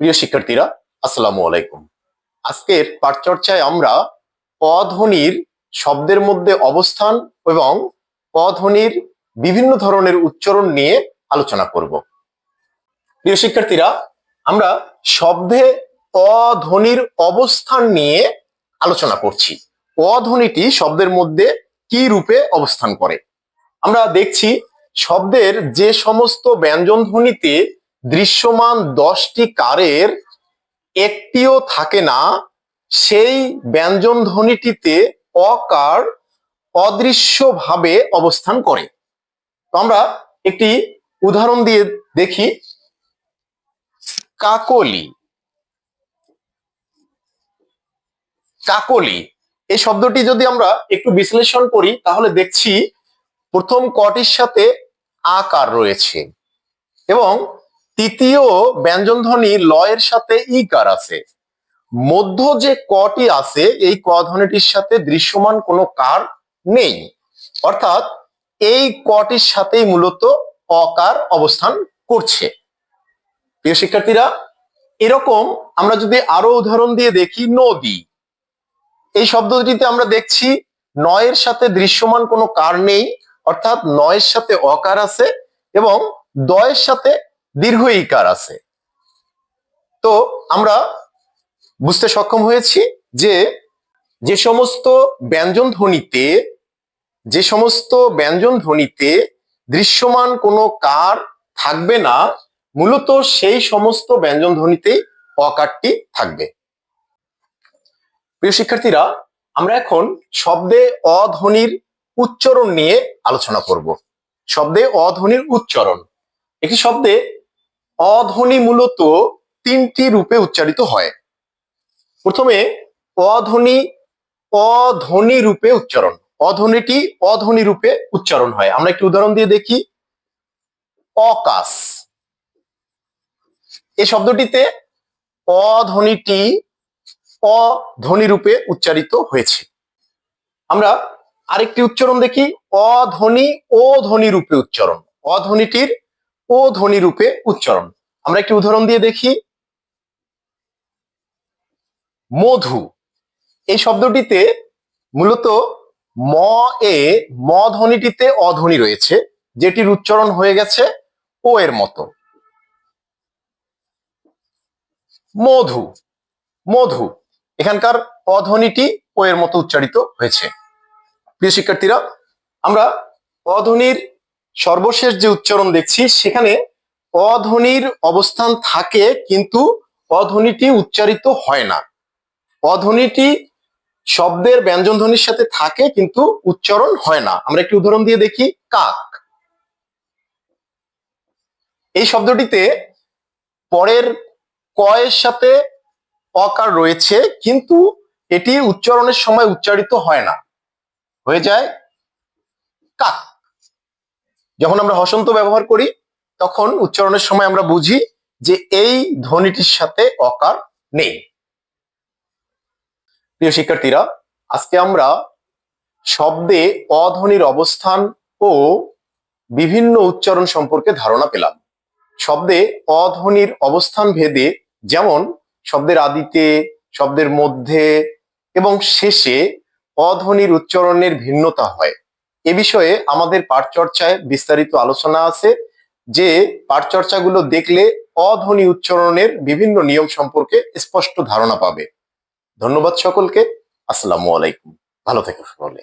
প্রিয় শিক্ষার্থীরা, আসসালামু আলাইকুম। আজকের পাঠচর্চায় আমরা অধ্বনির শব্দের মধ্যে অবস্থান এবং অধ্বনির বিভিন্ন ধরনের উচ্চারণ নিয়ে আলোচনা করব। প্রিয় শিক্ষার্থীরা, আমরা শব্দে অধ্বনির অবস্থান নিয়ে আলোচনা করছি। অধ্বনিটি শব্দের মধ্যে কি রূপে অবস্থান করে? আমরা দেখছি শব্দের যে সমস্ত ব্যঞ্জন ধ্বনিতে দৃশ্যমান দশটি কারের একটিও থাকে না। সেই ব্যঞ্জন ধ্বনিটিতে অকার অদৃশ্যভাবে অবস্থান করে। তো আমরা একটি উদাহরণ দিয়ে দেখি। কাকলি। কাকলি। এই শব্দটি যদি আমরা একটু বিশ্লেষণ করি, তাহলে দেখছি প্রথম কটির সাথে আকার রয়েছে এবং তৃতীয় ব্যঞ্জনধ্বনি লয়ের সাথে ইকার আছে। মধ্য যে কটি আছে, এই ক ধ্বনিটির সাথে দৃশ্যমান কোনো কার নেই। অর্থাৎ এই কটির সাথেই মূলত অকার অবস্থান করছে। প্রিয় শিক্ষার্থীরা, এরকম আমরা যদি আরও উদাহরণ দিয়ে দেখি, নদী। এই শব্দটিতে আমরা দেখছি, নয়ের সাথে দৃশ্যমান কোনো কার নেই, অর্থাৎ নয়ের সাথে অকার আছে এবং দয়ের সাথে দীর্ঘ ইকার আছে। তো আমরা বুঝতে সক্ষম হয়েছি যে যে সমস্ত ব্যঞ্জন ধ্বনিতে, যে সমস্ত ব্যঞ্জন ধ্বনিতে দৃশ্যমান কোনো কার থাকবে না, মূলত সেই সমস্ত ব্যঞ্জন ধ্বনিতেই অকারটি থাকবে। প্রিয় শিক্ষার্থীরা, আমরা এখন শব্দে অধ্বনির উচ্চারণ নিয়ে আলোচনা করব। শব্দে অধ্বনির উচ্চারণ। একটি শব্দে অধ্বনি মূলত তিনটি রূপে উচ্চারিত হয়। প্রথমে অধ্বনি অধ্বনি রূপে উচ্চারণ। অধ্বনিটি অধ্বনি রূপে উচ্চারণ হয়। আমরা একটি উদাহরণ দিয়ে দেখি। অকাশ। এই শব্দটিতে অধ্বনিটি অধ্বনি রূপে উচ্চারিত হয়েছে। আমরা আরেকটি উচ্চারণ দেখি। অধ্বনি ও ধ্বনি রূপে উচ্চারণ। অধ্বনিটির ও ধ্বনি রূপে উচ্চারণ। আমরা একটি উদাহরণ দিয়ে দেখি। মধু। এই শব্দটিতে মূলত ম, এ, ম ধ্বনিটিতে অধ্বনি রয়েছে, যেটির উচ্চারণ হয়ে গেছে ও এর মতো। মধু। মধু। এখানকার অধ্বনিটি ও এর মতো উচ্চারিত হয়েছে। প্রিয় শিক্ষার্থীরা, আমরা অধ্বনির সর্বশেষ যে উচ্চারণ দেখছি, সেখানে অধ্বনির অবস্থান থাকে, কিন্তু অধ্বনিটি উচ্চারিত হয় না। অধ্বনিটি শব্দের ব্যঞ্জন ধ্বনির সাথে থাকে, কিন্তু উচ্চারণ হয় না। আমরা একটি উদাহরণ দিয়ে দেখি, কাক। এই শব্দটিতে পরের কয়ের সাথে অকার রয়েছে, কিন্তু এটি উচ্চারণের সময় উচ্চারিত হয় না। হয়ে যায় কাক। যখন আমরা হসন্ত ব্যবহার করি তখন উচ্চারণের সময় আমরা বুঝি যে এই ধ্বনিটির সাথে অকার নেই। প্রিয় শিক্ষার্থীরা, আজকে আমরা শব্দে অধ্বনির অবস্থান ও বিভিন্ন উচ্চারণ সম্পর্কে ধারণা পেলাম। শব্দে অধ্বনির অবস্থান ভেদে যেমন শব্দের আদিতে, শব্দের মধ্যে এবং শেষে অধ্বনির উচ্চারণের ভিন্নতা হয়। এ বিষয়ে আমাদের পাঠচর্চায় বিস্তারিত আলোচনা আছে। যে পাঠচর্চাগুলো দেখলে অধ্বনি উচ্চারণের বিভিন্ন নিয়ম সম্পর্কে স্পষ্ট ধারণা পাবে। ধন্যবাদ সকলকে। আসসালামু আলাইকুম। ভালো থেকো সকলে।